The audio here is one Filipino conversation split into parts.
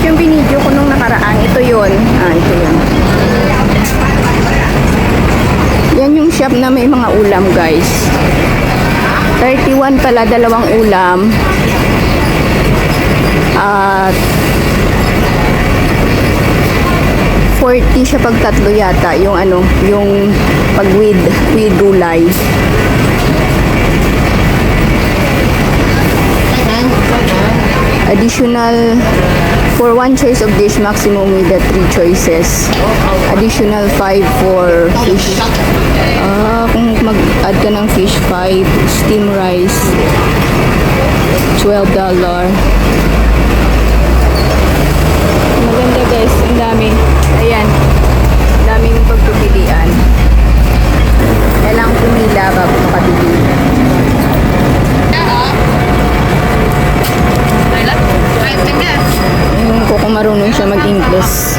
Like yung binidyo ko nung nakaraan, ito yun. Ah, ito yun. Yan yung shop na may mga ulam, guys. 31 pala, dalawang ulam. At 40 siya pag tatlo yata, yung ano, yung pag with, with gulay. Additional, for one choice of dish, maximum with the three choices. Additional 5 for fish. Ah, kung mag-add ka ng fish, 5. Steam rice, $12. Maganda guys, ang dami. Ayan, ang daming pagpipilian. Kailangan pumila bago makabili. Yung ko kung marunong siya mag-English.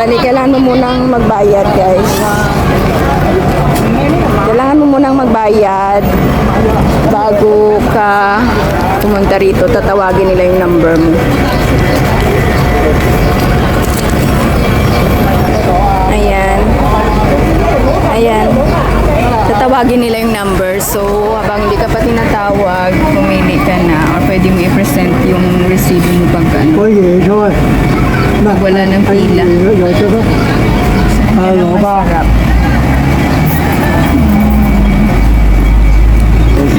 Bali, kailangan mo munang magbayad, guys. Kailangan mo munang magbayad bago ka pumunta rito. Tatawagin nila yung number mo. Ayan. Ayan. Tatawagin nila yung number. So, habang hindi ka pa tinatawag, pumili ka na or pwede mo i-present yung resibo mo pagka ano. có gì thôi mà Wala ng pila. lộ ba.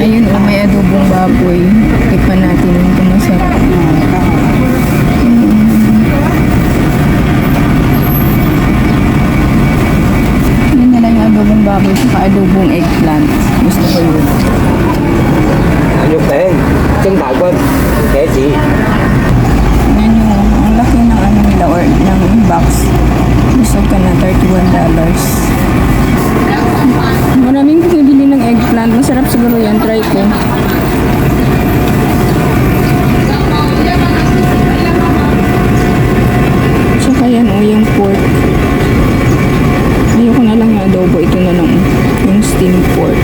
Ayun o, may adobong baboy. Tikman natin kung masarap. Yun na lang yung adobong baboy saka adobong eggplant. Gusto ko yun. Nhục tiền chân tạo quên kẻ chị ano yan, try ko. Tsaka yan o, yung pork. Ayoko na lang yung adobo. Ito na lang yung steamed pork.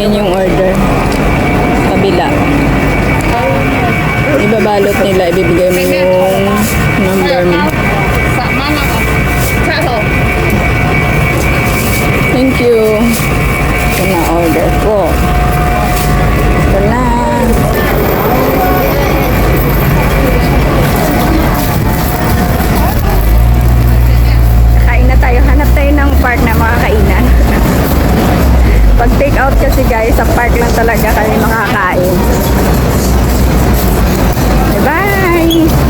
kukunin yung order. Kabila. Ibabalot nila, ibibigay mo yung number mo. isang park lang talaga kami makakain. Bye-bye!